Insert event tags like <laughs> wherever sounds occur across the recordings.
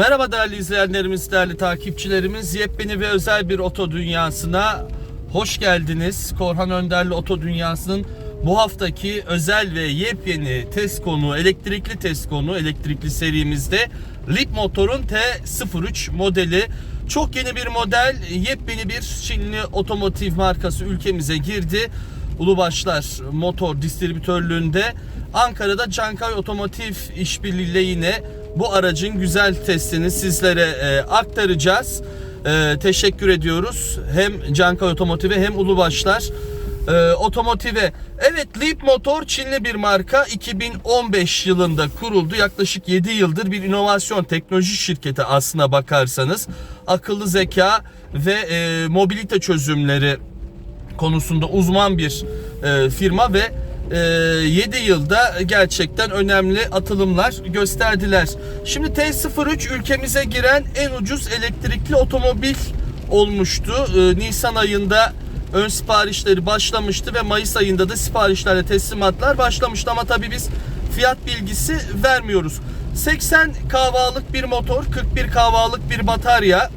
Merhaba değerli izleyenlerimiz, değerli takipçilerimiz. Yepyeni ve özel bir oto dünyasına hoş geldiniz. Korhan Önderli Oto Dünyası'nın bu haftaki özel ve yepyeni test konu, elektrikli test konu, elektrikli serimizde Leap Motor'un T03 modeli. Çok yeni bir model, yepyeni bir Çinli otomotiv markası ülkemize girdi. Ulubaşlar Motor Distribütörlüğünde Ankara'da Cankay Otomotiv işbirliğiyle yine bu aracın güzel testini sizlere e, aktaracağız. E, teşekkür ediyoruz hem Cankay Otomotiv'e hem Ulubaşlar e, Otomotiv'e. Evet Leap Motor Çinli bir marka 2015 yılında kuruldu. Yaklaşık 7 yıldır bir inovasyon teknoloji şirketi aslına bakarsanız. Akıllı zeka ve e, mobilite çözümleri konusunda uzman bir e, firma ve 7 yılda gerçekten önemli atılımlar gösterdiler. Şimdi T03 ülkemize giren en ucuz elektrikli otomobil olmuştu. E, Nisan ayında ön siparişleri başlamıştı ve Mayıs ayında da siparişlerle teslimatlar başlamıştı ama tabii biz fiyat bilgisi vermiyoruz. 80 kahvalık bir motor, 41 kahvalık bir batarya,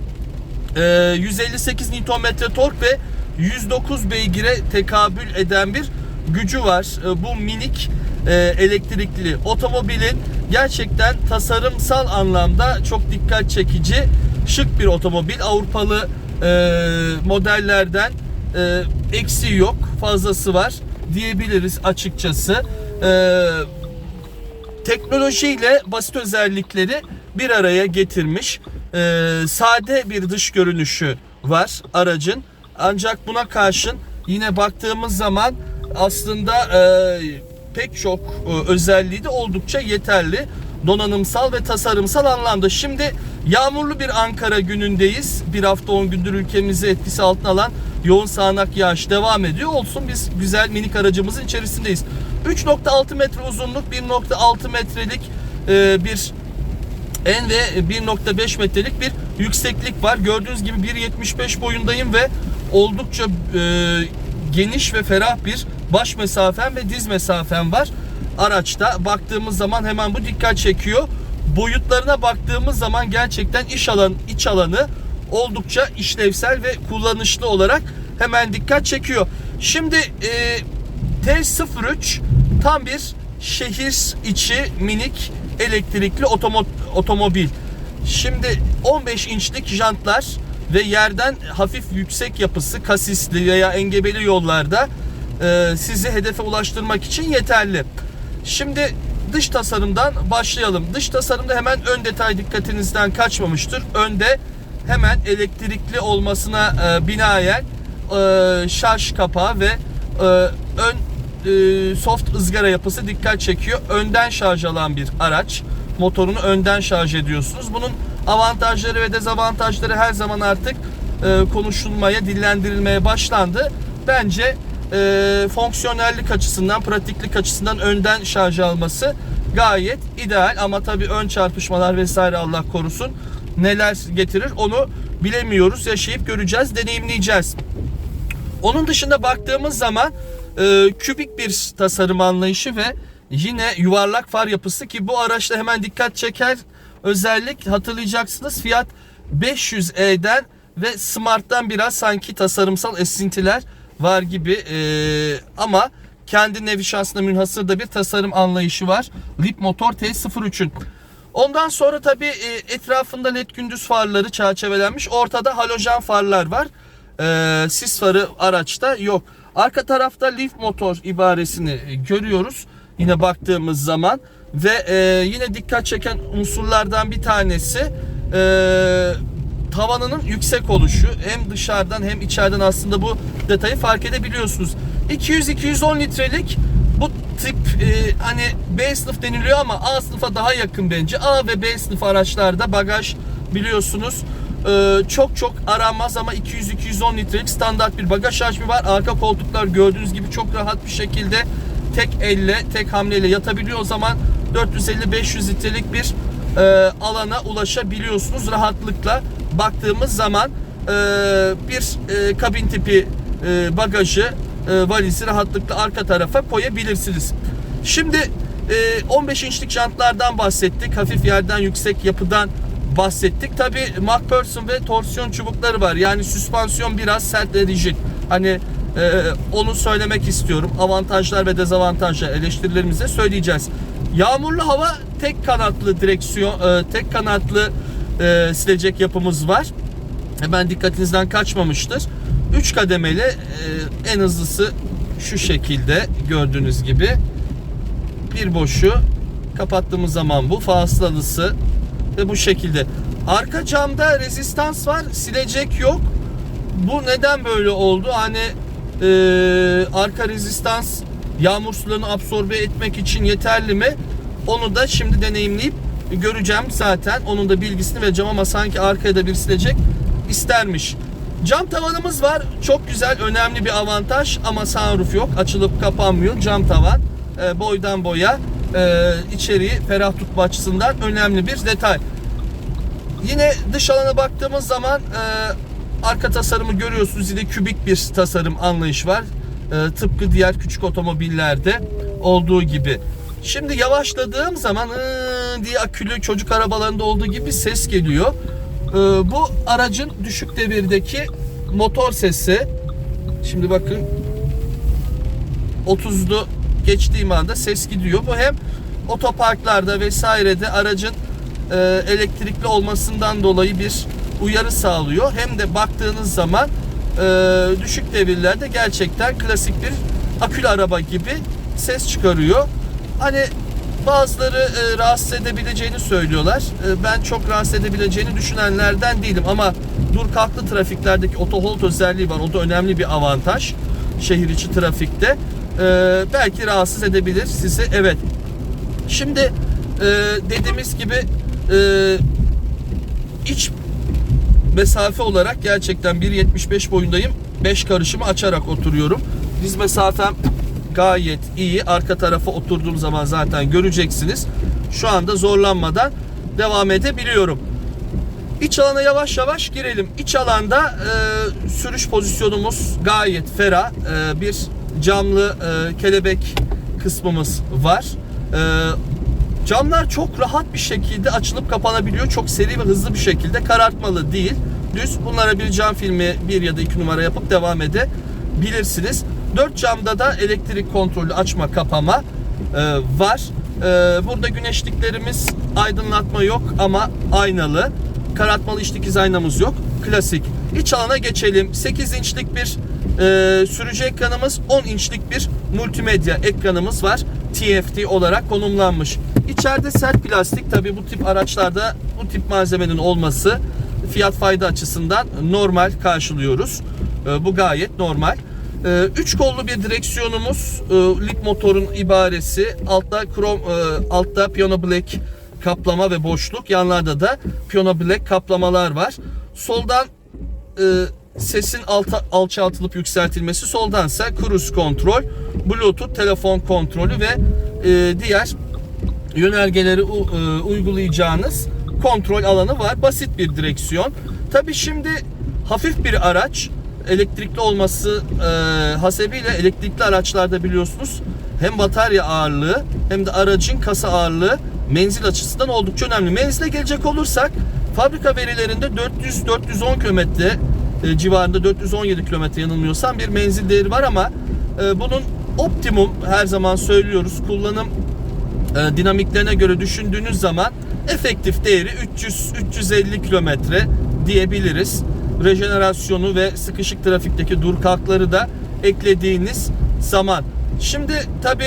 ee, 158 Nm tork ve 109 beygire tekabül eden bir gücü var. Ee, bu minik e, elektrikli otomobilin gerçekten tasarımsal anlamda çok dikkat çekici şık bir otomobil. Avrupalı e, modellerden e, eksiği yok, fazlası var diyebiliriz açıkçası. Teknolojiyle basit özellikleri bir araya getirmiş. Sade bir dış görünüşü var aracın. Ancak buna karşın yine baktığımız zaman aslında e, pek çok e, özelliği de oldukça yeterli. Donanımsal ve tasarımsal anlamda. Şimdi yağmurlu bir Ankara günündeyiz. Bir hafta 10 gündür ülkemizi etkisi altına alan yoğun sağanak yağış devam ediyor. Olsun biz güzel minik aracımızın içerisindeyiz. 3.6 metre uzunluk, 1.6 metrelik e, bir en ve 1.5 metrelik bir yükseklik var. Gördüğünüz gibi 1.75 boyundayım ve oldukça e, geniş ve ferah bir baş mesafem ve diz mesafem var. Araçta baktığımız zaman hemen bu dikkat çekiyor. Boyutlarına baktığımız zaman gerçekten iş alan iç alanı oldukça işlevsel ve kullanışlı olarak hemen dikkat çekiyor. Şimdi e, T03 tam bir şehir içi minik elektrikli otomo- otomobil. Şimdi 15 inçlik jantlar ve yerden hafif yüksek yapısı kasisli veya engebeli yollarda e, sizi hedefe ulaştırmak için yeterli. Şimdi dış tasarımdan başlayalım. Dış tasarımda hemen ön detay dikkatinizden kaçmamıştır. Önde hemen elektrikli olmasına e, binaen e, şarj kapağı ve e, ön e, soft ızgara yapısı dikkat çekiyor. Önden şarj alan bir araç. Motorunu önden şarj ediyorsunuz. Bunun avantajları ve dezavantajları her zaman artık e, konuşulmaya, dillendirilmeye başlandı. Bence e, fonksiyonellik açısından, pratiklik açısından önden şarj alması gayet ideal. Ama tabii ön çarpışmalar vesaire Allah korusun neler getirir onu bilemiyoruz. Yaşayıp göreceğiz, deneyimleyeceğiz. Onun dışında baktığımız zaman e, kübik bir tasarım anlayışı ve yine yuvarlak far yapısı ki bu araçta hemen dikkat çeker özellik hatırlayacaksınız fiyat 500e'den ve Smart'tan biraz sanki tasarımsal esintiler var gibi e, ama kendi nevi şansına münhasır da bir tasarım anlayışı var. Leap Motor T03'ün. Ondan sonra tabi etrafında led gündüz farları çerçevelenmiş. Ortada halojen farlar var. E, sis farı araçta yok. Arka tarafta Leaf Motor ibaresini görüyoruz. Yine baktığımız zaman ve e, yine dikkat çeken unsurlardan bir tanesi e, tavanının yüksek oluşu. Hem dışarıdan hem içeriden aslında bu detayı fark edebiliyorsunuz. 200-210 litrelik bu tip e, hani B sınıf deniliyor ama A sınıfa daha yakın bence. A ve B sınıf araçlarda bagaj biliyorsunuz e, çok çok aranmaz ama 200-210 litrelik standart bir bagaj hacmi var. Arka koltuklar gördüğünüz gibi çok rahat bir şekilde tek elle, tek hamleyle yatabiliyor. O zaman 450-500 litrelik bir e, alana ulaşabiliyorsunuz rahatlıkla. Baktığımız zaman e, bir e, kabin tipi e, bagajı e, valizi rahatlıkla arka tarafa koyabilirsiniz. Şimdi e, 15 inçlik jantlardan bahsettik. Hafif yerden yüksek yapıdan bahsettik. Tabi McPherson ve torsiyon çubukları var. Yani süspansiyon biraz sert ve rigid. Hani e, onu söylemek istiyorum. Avantajlar ve dezavantajlar eleştirilerimize söyleyeceğiz. Yağmurlu hava tek kanatlı direksiyon, e, tek kanatlı e, silecek yapımız var. Hemen dikkatinizden kaçmamıştır. 3 kademeli e, en hızlısı şu şekilde gördüğünüz gibi bir boşu kapattığımız zaman bu fazlalısı ve bu şekilde. Arka camda rezistans var, silecek yok. Bu neden böyle oldu? Hani e, arka rezistans yağmur sularını absorbe etmek için yeterli mi? Onu da şimdi deneyimleyip göreceğim zaten. Onun da bilgisini vereceğim ama sanki arkaya da bir silecek istermiş. Cam tavanımız var. Çok güzel, önemli bir avantaj ama sunroof yok. Açılıp kapanmıyor. Cam tavan e, boydan boya e, içeriği ferah tutma açısından önemli bir detay. Yine dış alana baktığımız zaman e, arka tasarımı görüyorsunuz. Yine kübik bir tasarım anlayış var. E, tıpkı diğer küçük otomobillerde olduğu gibi. Şimdi yavaşladığım zaman ıı diye akülü çocuk arabalarında olduğu gibi ses geliyor. E, bu aracın düşük devirdeki motor sesi. Şimdi bakın 30'lu geçtiğim anda ses gidiyor. Bu hem otoparklarda vesairede aracın e, elektrikli olmasından dolayı bir uyarı sağlıyor. Hem de baktığınız zaman e, düşük devirlerde gerçekten klasik bir akülü araba gibi ses çıkarıyor. Hani bazıları e, rahatsız edebileceğini söylüyorlar. E, ben çok rahatsız edebileceğini düşünenlerden değilim ama dur kalklı trafiklerdeki otohold özelliği var. O da önemli bir avantaj şehir içi trafikte. E, belki rahatsız edebilir sizi. Evet. Şimdi e, dediğimiz gibi e, iç mesafe olarak gerçekten 1.75 boyundayım. 5 karışımı açarak oturuyorum. Diz mesafem gayet iyi. Arka tarafa oturduğum zaman zaten göreceksiniz. Şu anda zorlanmadan devam edebiliyorum. İç alana yavaş yavaş girelim. İç alanda e, sürüş pozisyonumuz gayet ferah. E, bir camlı e, kelebek kısmımız var. E, camlar çok rahat bir şekilde açılıp kapanabiliyor. Çok seri ve hızlı bir şekilde karartmalı değil. Düz bunlara bir cam filmi bir ya da iki numara yapıp devam edebilirsiniz. Dört camda da elektrik kontrollü açma kapama e, var. E, burada güneşliklerimiz aydınlatma yok ama aynalı. Karartmalı iç dikiz aynamız yok. Klasik. İç alana geçelim. 8 inçlik bir e, sürücü ekranımız, 10 inçlik bir multimedya ekranımız var. TFT olarak konumlanmış. İçeride sert plastik. Tabi bu tip araçlarda bu tip malzemenin olması fiyat fayda açısından normal karşılıyoruz. E, bu gayet normal. 3 kollu bir direksiyonumuz, e, lip motorun ibaresi, altta krom, e, altta piano black kaplama ve boşluk, yanlarda da piano black kaplamalar var. Soldan e, sesin alta, alçaltılıp yükseltilmesi, soldansa cruise kontrol, bluetooth telefon kontrolü ve diğer yönergeleri uygulayacağınız kontrol alanı var. Basit bir direksiyon. Tabi şimdi hafif bir araç elektrikli olması e, hasebiyle elektrikli araçlarda biliyorsunuz hem batarya ağırlığı hem de aracın kasa ağırlığı menzil açısından oldukça önemli. Menzile gelecek olursak fabrika verilerinde 400-410 kilometre e, civarında 417 kilometre yanılmıyorsam bir menzil değeri var ama e, bunun optimum her zaman söylüyoruz kullanım e, dinamiklerine göre düşündüğünüz zaman efektif değeri 300-350 kilometre diyebiliriz rejenerasyonu ve sıkışık trafikteki dur kalkları da eklediğiniz zaman. Şimdi tabi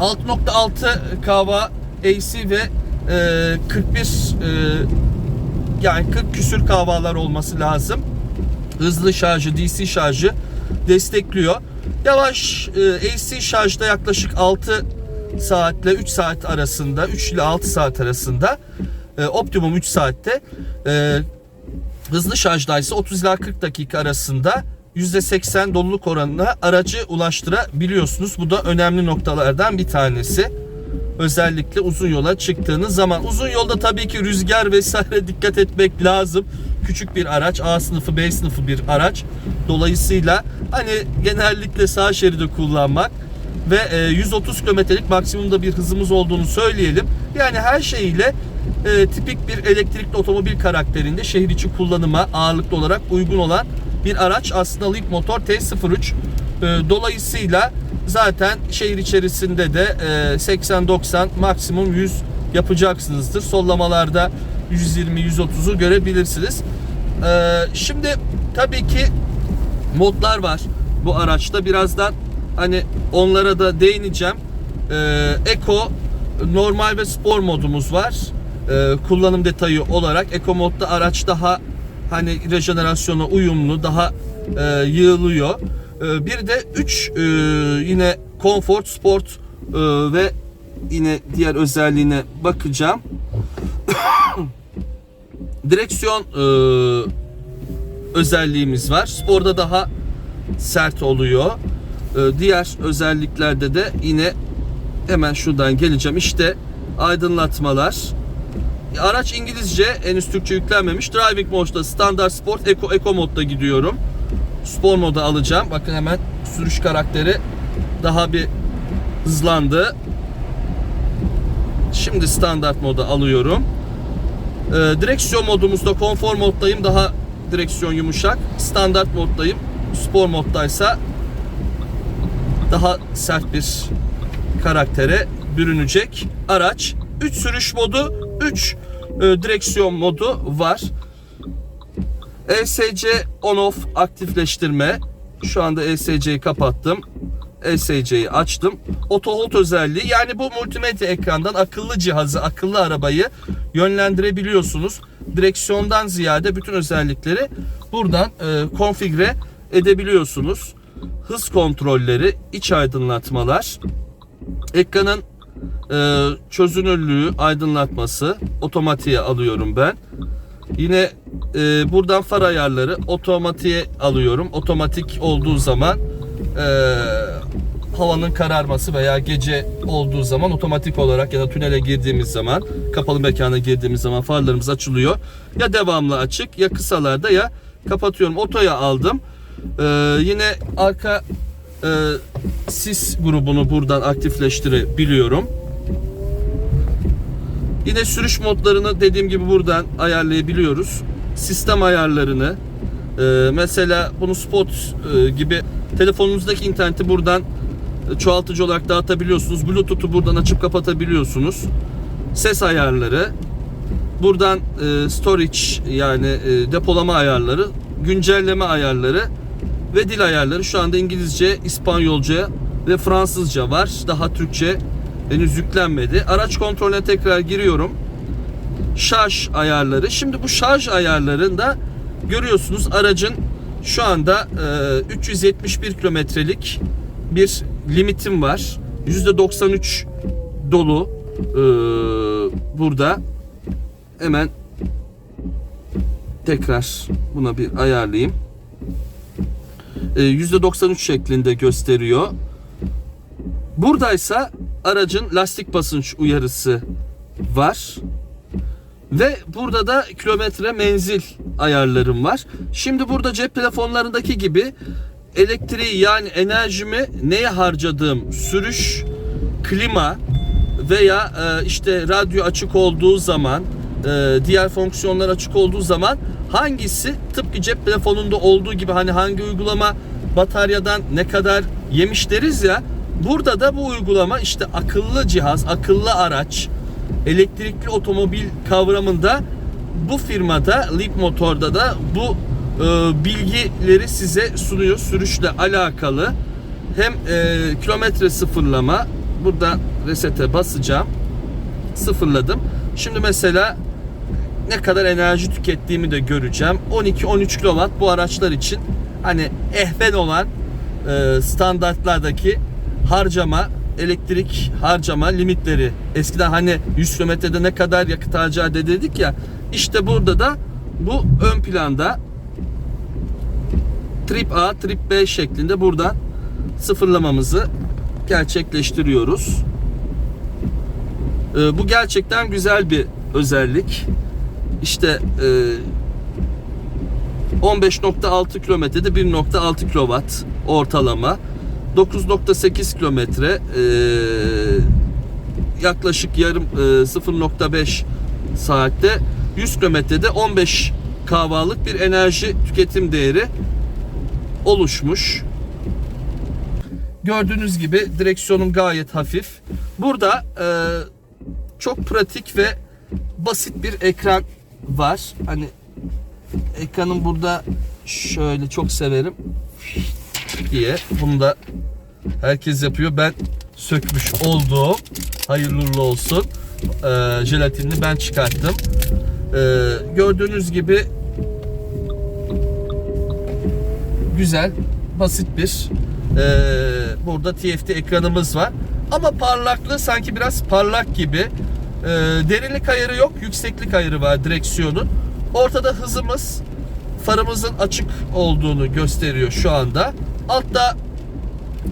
6.6 kava AC ve e, 41 e, yani 40 küsür kavalar olması lazım. Hızlı şarjı, DC şarjı destekliyor. Yavaş e, AC şarjda yaklaşık 6 saatle 3 saat arasında 3 ile 6 saat arasında e, optimum 3 saatte e, Hızlı şarjda ise 30 ila 40 dakika arasında %80 doluluk oranına aracı ulaştırabiliyorsunuz. Bu da önemli noktalardan bir tanesi. Özellikle uzun yola çıktığınız zaman. Uzun yolda tabii ki rüzgar vesaire <laughs> dikkat etmek lazım. Küçük bir araç, A sınıfı, B sınıfı bir araç. Dolayısıyla hani genellikle sağ şeridi kullanmak ve 130 e, kilometrelik maksimumda bir hızımız olduğunu söyleyelim. Yani her şeyiyle e, tipik bir elektrikli otomobil karakterinde şehir içi kullanıma ağırlıklı olarak uygun olan bir araç. Aslında Leap Motor T03. E, dolayısıyla zaten şehir içerisinde de e, 80-90 maksimum 100 yapacaksınızdır. Sollamalarda 120-130'u görebilirsiniz. E, şimdi tabii ki modlar var bu araçta. Birazdan hani onlara da değineceğim. Ee, Eco, normal ve spor modumuz var. Ee, kullanım detayı olarak Eco modda araç daha hani rejenerasyona uyumlu, daha e, yığılıyor. Ee, bir de 3 yine Comfort, Sport e, ve yine diğer özelliğine bakacağım. <coughs> Direksiyon e, özelliğimiz var. Sporda daha sert oluyor. Ee, diğer özelliklerde de yine hemen şuradan geleceğim. İşte aydınlatmalar. Araç İngilizce henüz Türkçe yüklenmemiş. Driving modda standart sport eco eco modda gidiyorum. Spor moda alacağım. Bakın hemen sürüş karakteri daha bir hızlandı. Şimdi standart moda alıyorum. Ee, direksiyon modumuzda konfor moddayım. Daha direksiyon yumuşak. Standart moddayım. Spor moddaysa daha sert bir karaktere bürünecek araç. 3 sürüş modu, 3 direksiyon modu var. ESC on off aktifleştirme. Şu anda ESC'yi kapattım. ESC'yi açtım. Auto özelliği yani bu multimedya ekrandan akıllı cihazı, akıllı arabayı yönlendirebiliyorsunuz. Direksiyondan ziyade bütün özellikleri buradan e, konfigüre edebiliyorsunuz. Hız kontrolleri, iç aydınlatmalar, ekranın e, çözünürlüğü, aydınlatması otomatiğe alıyorum ben. Yine e, buradan far ayarları otomatiğe alıyorum. Otomatik olduğu zaman e, havanın kararması veya gece olduğu zaman otomatik olarak ya da tünele girdiğimiz zaman kapalı mekana girdiğimiz zaman farlarımız açılıyor. Ya devamlı açık ya kısalarda ya kapatıyorum. Otoya aldım. Ee, yine arka e, sis grubunu buradan aktifleştirebiliyorum. Yine sürüş modlarını dediğim gibi buradan ayarlayabiliyoruz. Sistem ayarlarını e, mesela bunu spot e, gibi telefonunuzdaki interneti buradan çoğaltıcı olarak dağıtabiliyorsunuz. Bluetooth'u buradan açıp kapatabiliyorsunuz. Ses ayarları, buradan e, storage yani e, depolama ayarları, güncelleme ayarları ve dil ayarları. Şu anda İngilizce, İspanyolca ve Fransızca var. Daha Türkçe henüz yüklenmedi. Araç kontrolüne tekrar giriyorum. Şarj ayarları. Şimdi bu şarj ayarlarında görüyorsunuz aracın şu anda e, 371 kilometrelik bir limitim var. %93 dolu e, burada. Hemen tekrar buna bir ayarlayayım. E, %93 şeklinde gösteriyor. Buradaysa aracın lastik basınç uyarısı var. Ve burada da kilometre menzil ayarlarım var. Şimdi burada cep telefonlarındaki gibi elektriği yani enerjimi neye harcadığım sürüş, klima veya e, işte radyo açık olduğu zaman e, diğer fonksiyonlar açık olduğu zaman hangisi tıpkı cep telefonunda olduğu gibi hani hangi uygulama bataryadan ne kadar yemiş deriz ya burada da bu uygulama işte akıllı cihaz, akıllı araç, elektrikli otomobil kavramında bu firmada Leap Motor'da da bu e, bilgileri size sunuyor sürüşle alakalı. Hem e, kilometre sıfırlama burada resete basacağım. Sıfırladım. Şimdi mesela ne kadar enerji tükettiğimi de göreceğim. 12-13 kW bu araçlar için hani ehven olan e, standartlardaki harcama elektrik harcama limitleri. Eskiden hani 100 kilometrede ne kadar yakıt harcar dedik ya. İşte burada da bu ön planda trip A, trip B şeklinde buradan sıfırlamamızı gerçekleştiriyoruz. Ee, bu gerçekten güzel bir özellik. İşte e, 15.6 kilometrede 1.6 kW ortalama. 9.8 kilometre e, yaklaşık yarım e, 0.5 saatte 100 kilometrede 15 kahvalık bir enerji tüketim değeri oluşmuş. Gördüğünüz gibi direksiyonum gayet hafif. Burada e, çok pratik ve basit bir ekran var. Hani ekranın burada şöyle çok severim diye. Bunu da herkes yapıyor. Ben sökmüş oldum. Hayırlı olsun. Ee, jelatinini ben çıkarttım. Ee, gördüğünüz gibi güzel, basit bir ee, burada TFT ekranımız var. Ama parlaklığı sanki biraz parlak gibi. Ee, derinlik ayarı yok, yükseklik ayarı var direksiyonun. Ortada hızımız, farımızın açık olduğunu gösteriyor şu anda. Altta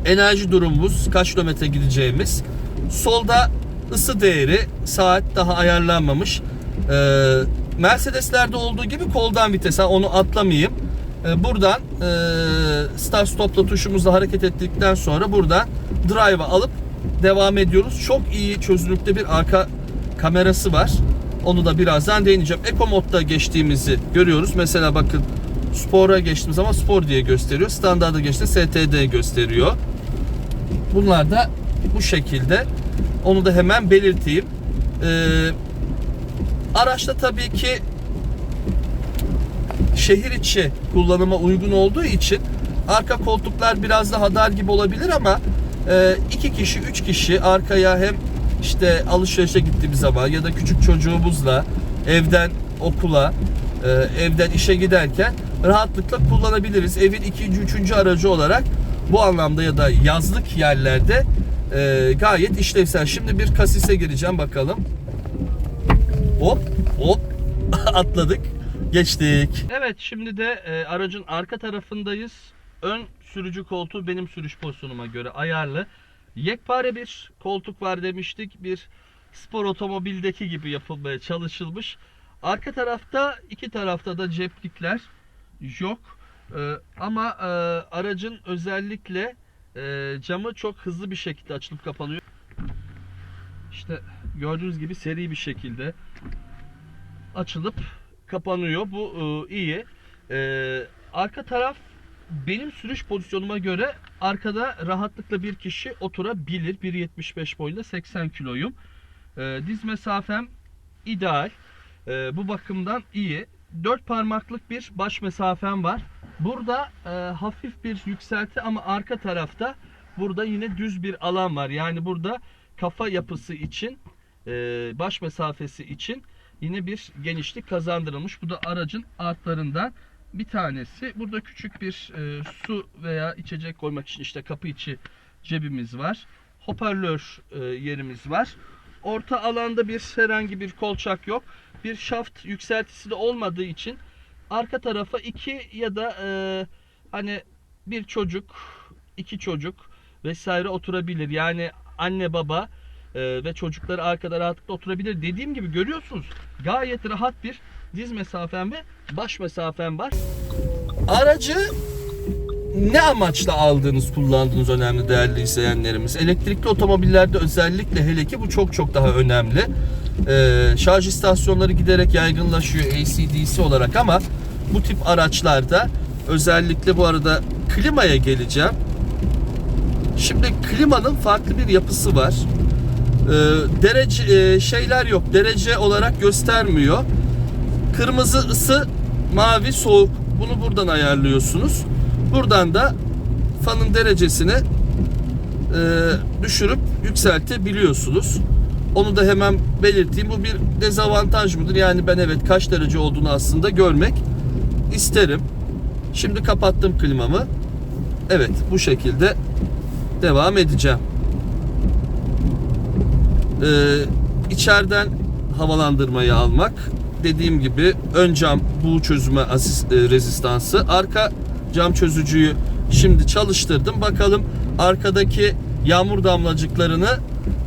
enerji durumumuz, kaç kilometre gideceğimiz. Solda ısı değeri, saat daha ayarlanmamış. Ee, Mercedes'lerde olduğu gibi koldan vites, onu atlamayayım. Ee, buradan e, start stopla tuşumuzla hareket ettikten sonra buradan drive'a alıp devam ediyoruz. Çok iyi çözünürlükte bir arka kamerası var. Onu da birazdan değineceğim. Eco modda geçtiğimizi görüyoruz. Mesela bakın spora geçtiğimiz zaman spor diye gösteriyor. Standarda geçti STD gösteriyor. Bunlar da bu şekilde. Onu da hemen belirteyim. Ee, araçta tabii ki şehir içi kullanıma uygun olduğu için arka koltuklar biraz daha dar gibi olabilir ama e, iki kişi, üç kişi arkaya hem işte alışverişe gittiğimiz zaman ya da küçük çocuğumuzla evden okula, e, evden işe giderken rahatlıkla kullanabiliriz. Evin ikinci, üçüncü aracı olarak bu anlamda ya da yazlık yerlerde e, gayet işlevsel. Şimdi bir kasise gireceğim bakalım. Hop hop <laughs> atladık. Geçtik. Evet şimdi de e, aracın arka tarafındayız. Ön sürücü koltuğu benim sürüş pozisyonuma göre ayarlı. Yekpare bir koltuk var demiştik. Bir spor otomobildeki gibi yapılmaya çalışılmış. Arka tarafta iki tarafta da ceplikler yok. E, ama e, aracın özellikle e, camı çok hızlı bir şekilde açılıp kapanıyor. İşte gördüğünüz gibi seri bir şekilde açılıp kapanıyor. Bu e, iyi. E, arka taraf benim sürüş pozisyonuma göre arkada rahatlıkla bir kişi oturabilir. 1.75 boyunda 80 kiloyum. E, diz mesafem ideal. E, bu bakımdan iyi. 4 parmaklık bir baş mesafem var. Burada e, hafif bir yükselti ama arka tarafta burada yine düz bir alan var. Yani burada kafa yapısı için e, baş mesafesi için yine bir genişlik kazandırılmış. Bu da aracın artlarından bir tanesi. Burada küçük bir e, su veya içecek koymak için işte kapı içi cebimiz var. Hoparlör e, yerimiz var. Orta alanda bir herhangi bir kolçak yok. Bir şaft yükseltisi de olmadığı için arka tarafa iki ya da e, hani bir çocuk, iki çocuk vesaire oturabilir. Yani anne baba e, ve çocukları arkada rahatlıkla oturabilir. Dediğim gibi görüyorsunuz gayet rahat bir diz mesafem ve baş mesafem var. Aracı ne amaçla aldığınız, kullandığınız önemli değerli izleyenlerimiz. Elektrikli otomobillerde özellikle hele ki bu çok çok daha önemli. Ee, şarj istasyonları giderek yaygınlaşıyor AC/DC olarak ama bu tip araçlarda özellikle bu arada klimaya geleceğim. Şimdi klimanın farklı bir yapısı var. Ee, derece e, şeyler yok. Derece olarak göstermiyor. Kırmızı ısı, mavi soğuk. Bunu buradan ayarlıyorsunuz. Buradan da fanın derecesini e, düşürüp yükseltebiliyorsunuz. Onu da hemen belirteyim. Bu bir dezavantaj mıdır? Yani ben evet kaç derece olduğunu aslında görmek isterim. Şimdi kapattım klimamı. Evet bu şekilde devam edeceğim. Ee, içeriden havalandırmayı almak dediğim gibi ön cam buğu çözüme asist, e, rezistansı. Arka cam çözücüyü şimdi çalıştırdım. Bakalım arkadaki yağmur damlacıklarını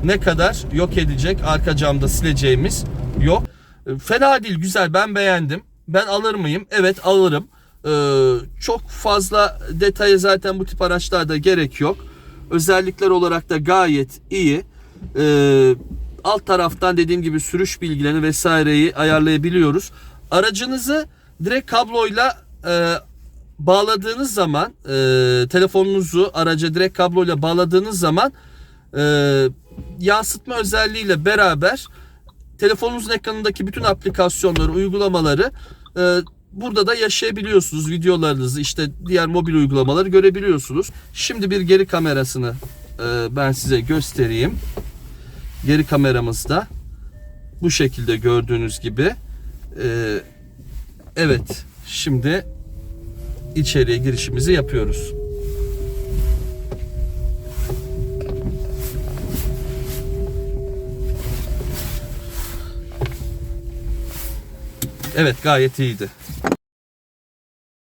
ne kadar yok edecek? Arka camda sileceğimiz yok. E, fena değil güzel. Ben beğendim. Ben alır mıyım? Evet alırım. Ee, çok fazla detaya zaten bu tip araçlarda gerek yok. Özellikler olarak da gayet iyi. Ee, alt taraftan dediğim gibi sürüş bilgilerini vesaireyi ayarlayabiliyoruz. Aracınızı direkt kabloyla e, bağladığınız zaman e, telefonunuzu araca direkt kabloyla bağladığınız zaman e, yansıtma özelliğiyle beraber telefonunuzun ekranındaki bütün aplikasyonları, uygulamaları e, burada da yaşayabiliyorsunuz. Videolarınızı işte diğer mobil uygulamaları görebiliyorsunuz. Şimdi bir geri kamerasını e, ben size göstereyim. Geri kameramızda bu şekilde gördüğünüz gibi. E, evet şimdi içeriye girişimizi yapıyoruz. Evet gayet iyiydi.